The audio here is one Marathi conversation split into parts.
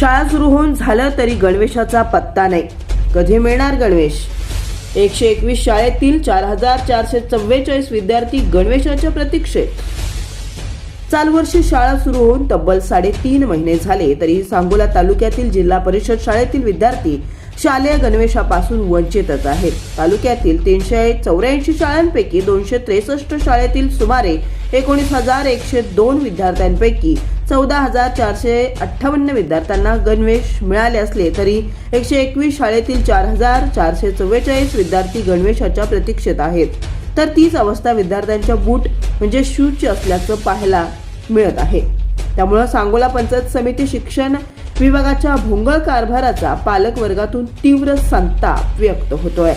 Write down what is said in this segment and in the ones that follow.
शाळा सुरू होऊन झालं तरी गणवेशाचा पत्ता नाही. कधी मिळणार गणवेश? एकशे एकवीस शाळेतील चार हजार चारशे चव्वेचाळीस विद्यार्थी गणवेशाच्या प्रतीक्षेत. चालू वर्षी शाळा सुरू होऊन तब्बल साडेतीन महिने झाले तरीही सांगोला तालुक्यातील जिल्हा परिषद शाळेतील विद्यार्थी शालेय गणवेशापासून वंचितच आहेत. तालुक्यातील तीनशे चौऱ्याऐंशी शाळांपैकी दोनशे त्रेसष्ट शाळेतील सुमारे एकोणीस हजार एकशे दोन विद्यार्थ्यांपैकी चौदा हजार चारशे अठ्ठावन्न विद्यार्थ्यांना गणवेश मिळाले असले तरी एकशे एकवीस शाळेतील चार हजार चारशे चव्वेचाळीस विद्यार्थी गणवेशाच्या प्रतीक्षेत आहेत. तर तीच अवस्था विद्यार्थ्यांच्या बूट म्हणजे शूजची असल्याचं पाहायला मिळत आहे. त्यामुळं सांगोला पंचायत समिती शिक्षण विभागाच्या भोंगळ कारभाराचा पालक वर्गातून तीव्र संताप व्यक्त होतोय.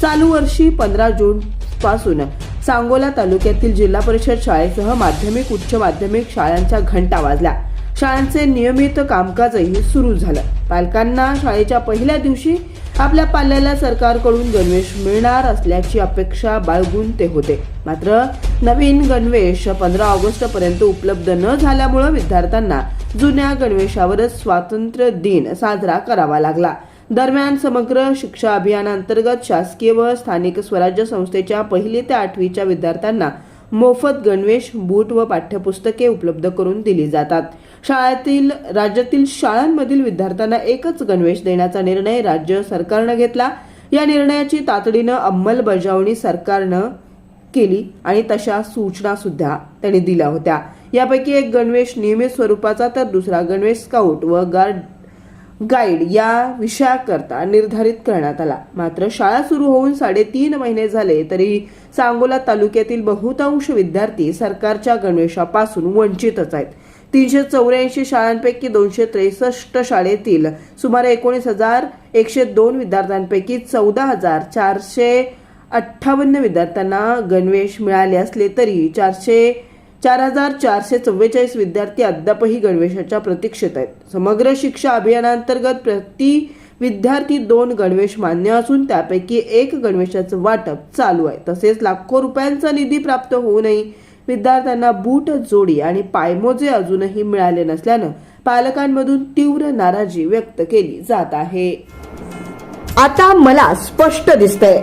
चालू वर्षी पंधरा जून पासून सांगोला तालुक्यातील जिल्हा परिषद शाळेसह माध्यमिक उच्च माध्यमिक शाळांच्या घंटा वाजल्या. शाळांचे नियमित कामकाजही सुरू झालं. पालकांना शाळेच्या पहिल्या दिवशी आपल्या पाल्याला सरकारकडून गणवेश मिळणार असल्याची अपेक्षा बाळगून ते होते. मात्र नवीन गणवेश पंधरा ऑगस्ट पर्यंत उपलब्ध न झाल्यामुळं विद्यार्थ्यांना जुन्या गणवेशावरच स्वातंत्र्य दिन साजरा करावा लागला. दरम्यान समग्र शिक्षा अभियानांतर्गत शासकीय व स्थानिक स्वराज्य संस्थेच्या पहिली ते आठवीच्या विद्यार्थ्यांना मोफत गणवेश बूट व पाठ्यपुस्तके उपलब्ध करून दिली जातात. शाळेतील राज्यातील शाळांमधील विद्यार्थ्यांना एकच गणवेश देण्याचा निर्णय राज्य सरकारनं घेतला. या निर्णयाची तातडीनं अंमलबजावणी सरकारनं केली आणि तशा सूचना सुद्धा त्यांनी दिल्या होत्या. यापैकी एक गणवेश नियमित स्वरूपाचा तर दुसरा गणवेश स्काउट व गार्ड गाईड या विषयाकरता निर्धारित करण्यात आला. मात्र शाळा सुरू होऊन साडेतीन महिने झाले तरी सांगोला तालुक्यातील बहुतांश विद्यार्थी सरकारच्या गणवेशापासून वंचितच आहेत. तीनशे चौऱ्याऐंशी शाळांपैकी दोनशे त्रेसष्ट शाळेतील सुमारे एकोणीस हजार एकशे दोन विद्यार्थ्यांपैकी चौदा हजार चारशे अठ्ठावन्न विद्यार्थ्यांना गणवेश मिळाले असले तरी चारशे चार हजार चारशे चव्वेचाळीस विद्यार्थी अद्यापही गणवेशाच्या प्रतीक्षेत आहेत. समग्र शिक्षा अभियानांतर्गत प्रति विद्यार्थी दोन गणवेश मान्य असून त्यापैकी एक गणवेशाचं वाटप चालू आहे. तसेच लाखो रुपयांचा निधी प्राप्त होऊनही विद्यार्थ्यांना बूट जोडी आणि पायमोजे अजूनही मिळाले नसल्यानं पालकांमधून तीव्र नाराजी व्यक्त केली जात आहे. आता मला स्पष्ट दिसतंय